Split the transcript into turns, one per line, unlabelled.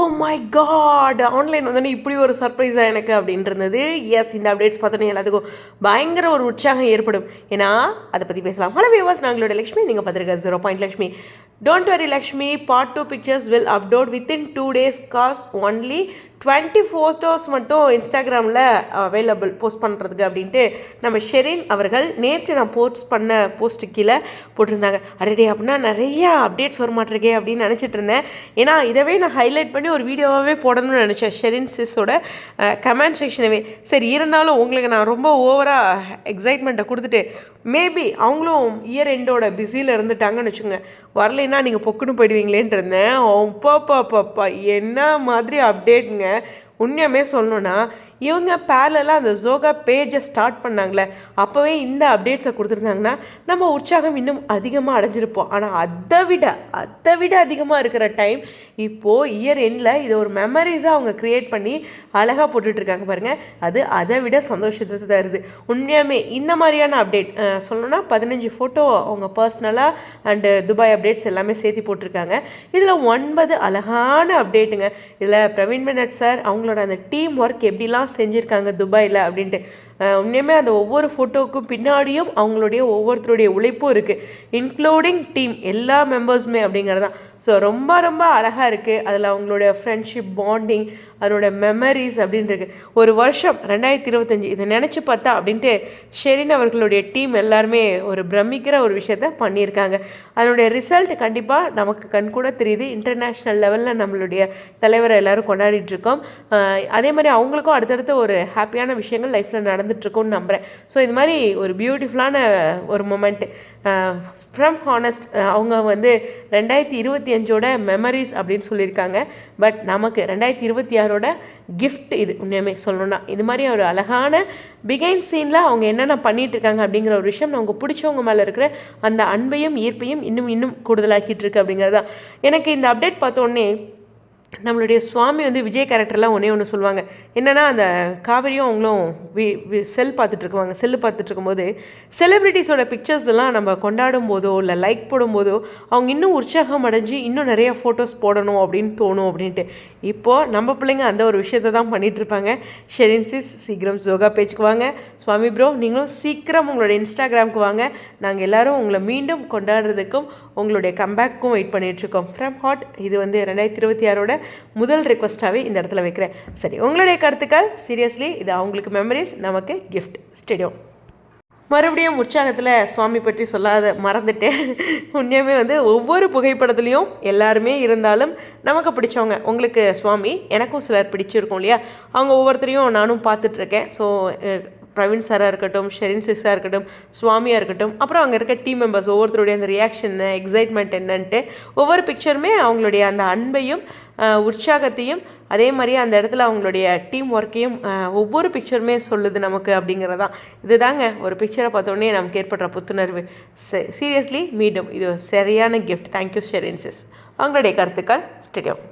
Oh my God online வந்தோடனே இப்படி ஒரு சர்ப்ரைஸாக எனக்கு அப்படின்ட்டு இருந்தது எஸ் இந்த அப்டேட்ஸ் பார்த்தோன்னே எல்லாத்துக்கும் பயங்கர ஒரு உற்சாகம் ஏற்படும். ஏன்னா அதை பற்றி பேசலாம். ஹலோ வியூவர்ஸ் நாங்களோட லக்ஷ்மி. நீங்கள் பார்த்துருக்க zero point Lakshmi. Don't worry Lakshmi part two pictures will upload within two days cause only twenty photos மட்டும் இன்ஸ்டாகிராமில் அவைலபிள் போஸ்ட் பண்ணுறதுக்கு அப்படின்ட்டு நம்ம ஷெரின் அவர்கள் நேற்று நான் போஸ்ட் பண்ண போஸ்ட்டு கீழே போட்டிருந்தாங்க. அரே அப்படின்னா நிறையா அப்டேட்ஸ் வர மாட்டிருக்கே அப்படின்னு நினச்சிட்டு இருந்தேன். ஏன்னா இதவே நான் ஹைலைட் பண்ணி ஒரு வீடியோவாகவே போடணும்னு நினச்சேன். ஷெரின் சிஸோட கமெண்ட் செக்ஷனவே சரி இருந்தாலும் உங்களுக்கு நான் ரொம்ப ஓவராக எக்ஸைட்மெண்ட்டை கொடுத்துட்டு மேபி அவங்களும் இயர் எண்டோட பிஸியில் இருந்துட்டாங்கன்னு வச்சுக்கோங்க. வரலைன்னா நீங்கள் பொக்குன்னு போயிடுவீங்களேன்ட்டு இருந்தேன். பாப்பா என்ன மாதிரி அப்டேட்டுங்க உண்மையுமே சொல்லணுன்னா இவங்க பேரலாக அந்த ஜோகா பேஜை ஸ்டார்ட் பண்ணாங்களே அப்போவே இந்த அப்டேட்ஸை கொடுத்துருந்தாங்கன்னா நம்ம உற்சாகம் இன்னும் அதிகமாக அடைஞ்சிருப்போம். ஆனால் அதை விட அதை விட அதிகமாக இருக்கிற டைம் இப்போது இயர் எண்டில் இதை ஒரு மெமரிஸாக அவங்க க்ரியேட் பண்ணி அழகாக போட்டுட்ருக்காங்க பாருங்கள் அது அதை விட சந்தோஷத்தை தருது. உண்மையாமே இந்த மாதிரியான அப்டேட் சொல்லணும்னா பதினஞ்சு ஃபோட்டோ அவங்க பர்சனலாக அண்டு துபாய் அப்டேட்ஸ் எல்லாமே சேர்த்து போட்டிருக்காங்க. இதில் ஒன்பது அழகான அப்டேட்டுங்க இதில் பிரவீன் மெனட் சார் அவங்களோட அந்த டீம் ஒர்க் எப்படிலாம் செஞ்சுருக்காங்க துபாயில் அப்படின்ட்டு. உண்மையுமே அந்த ஒவ்வொரு ஃபோட்டோவுக்கும் பின்னாடியும் அவங்களுடைய ஒவ்வொருத்தருடைய உழைப்பும் இருக்குது இன்க்ளூடிங் டீம் எல்லா மெம்பர்ஸுமே அப்படிங்கிறது தான். ஸோ ரொம்ப ரொம்ப அழகாக இருக்குது அதில் அவங்களுடைய ஃப்ரெண்ட்ஷிப் பாண்டிங் அதனோட மெமரிஸ் அப்படின்றது ஒரு வருஷம் ரெண்டாயிரத்தி இருபத்தஞ்சி இதை நினச்சி பார்த்தா அப்படின்ட்டு ஷெரின் அவர்களுடைய டீம் எல்லாருமே ஒரு பிரமிக்கிற ஒரு விஷயத்த பண்ணியிருக்காங்க. அதனுடைய ரிசல்ட் கண்டிப்பாக நமக்கு கண் கூட தெரியுது. இன்டர்நேஷ்னல் லெவலில் நம்மளுடைய தலைவரை எல்லோரும் கொண்டாடிட்டுருக்கோம் அதே மாதிரி அவங்களுக்கும் அடுத்தடுத்த ஒரு ஹாப்பியான விஷயங்கள் லைஃப்பில் நடந்துட்டுருக்கும்னு நம்புகிறேன் ஸோ இது மாதிரி ஒரு பியூட்டிஃபுல்லான ஒரு மூமெண்ட்டு ஃப்ரம் ஹானஸ்ட் அவங்க வந்து ரெண்டாயிரத்தி இருபத்தி அஞ்சோட மெமரிஸ் அப்படின்னு சொல்லியிருக்காங்க. பட் நமக்கு ரெண்டாயிரத்தி இருபத்தி ஆறோட கிஃப்ட் இது உண்மையுமே சொல்லணும்னா. இது மாதிரி ஒரு அழகான பிகைன் சீனில் அவங்க என்னென்ன பண்ணிகிட்டு இருக்காங்க அப்படிங்கிற ஒரு விஷயம் அவங்க பிடிச்சவங்க மேலே இருக்கிற அந்த அன்பையும் ஈர்ப்பையும் இன்னும் இன்னும் கூடுதலாக்கிட்டு இருக்கு அப்படிங்கிறது தான் எனக்கு இந்த அப்டேட் பார்த்தோன்னே நம்மளுடைய சுவாமி வந்து விஜய் கேரக்டர்லாம் ஒன்றே ஒன்று சொல்லுவாங்க. என்னென்னா அந்த காவிரியும் அவங்களும் வி வி செல் பார்த்துட்ருக்குவாங்க செல்லு பார்த்துட்ருக்கும்போது செலிப்ரிட்டிஸோட பிக்சர்ஸ் எல்லாம் நம்ம கொண்டாடும் போதோ இல்லை லைக் போடும்போதோ அவங்க இன்னும் உற்சாகம் அடைஞ்சு இன்னும் நிறைய ஃபோட்டோஸ் போடணும் அப்படின்னு தோணும் அப்படின்ட்டு. இப்போது நம்ம பிள்ளைங்க அந்த ஒரு விஷயத்த தான் பண்ணிகிட்ருப்பாங்க ஷெரின்சிஸ் சீக்கிரம் ஜோகா பேஜ்க்கு வாங்க. சுவாமி ப்ரோ நீங்களும் சீக்கிரம் உங்களோட இன்ஸ்டாகிராமுக்கு வாங்க. நாங்கள் எல்லோரும் உங்களை மீண்டும் கொண்டாடுறதுக்கும் உங்களுடைய கம்பேக்கும் வெயிட் பண்ணிகிட்ருக்கோம் ஃப்ரம் ஹாட் இது வந்து ரெண்டாயிரத்தி இருபத்தி ஆறோட முதல் ரிக்வஸ்ட்டாகவே இந்த இடத்துல வைக்கிறேன். சரி உங்களுடைய கருத்துக்கள்? சீரியஸ்லி இது அவங்களுக்கு மெமரிஸ் நமக்கு கிஃப்ட் ஸ்டெடியோ மறுபடியும் உற்சாகத்தில் சுவாமி பற்றி சொல்லாத மறந்துட்டேன். உண்மையுமே வந்து ஒவ்வொரு புகைப்படத்துலேயும் எல்லாருமே இருந்தாலும் நமக்கு பிடிச்சவங்க உங்களுக்கு சுவாமி எனக்கும் சிலர் பிடிச்சிருக்கும் இல்லையா? அவங்க ஒவ்வொருத்தரையும் நானும் பார்த்துட்ருக்கேன் ஸோ பிரவீன் சாராக இருக்கட்டும் ஷெரின் சிஸாக இருக்கட்டும் சுவாமியாக இருக்கட்டும் அப்புறம் அங்கே இருக்க டீம் மெம்பர்ஸ் ஒவ்வொருத்தருடைய அந்த ரியாக்ஷன் எக்ஸைட்மெண்ட் என்னன்ட்டு ஒவ்வொரு பிக்சருமே அவங்களுடைய அந்த அன்பையும் உற்சாகத்தையும் அதே மாதிரி அந்த இடத்துல அவங்களுடைய டீம் ஒர்க்கையும் ஒவ்வொரு பிக்சருமே சொல்லுது நமக்கு அப்படிங்கிறதான் இதுதாங்க ஒரு பிக்சரை பார்த்தோன்னே நமக்கு ஏற்படுற புத்துணர்வு. சீரியஸ்லி மீண்டும் இது சரியான கிஃப்ட் தேங்க்யூ ஷெரின்சிஸ் அவங்களுடைய கருத்துக்கள் ஸ்டேடியம்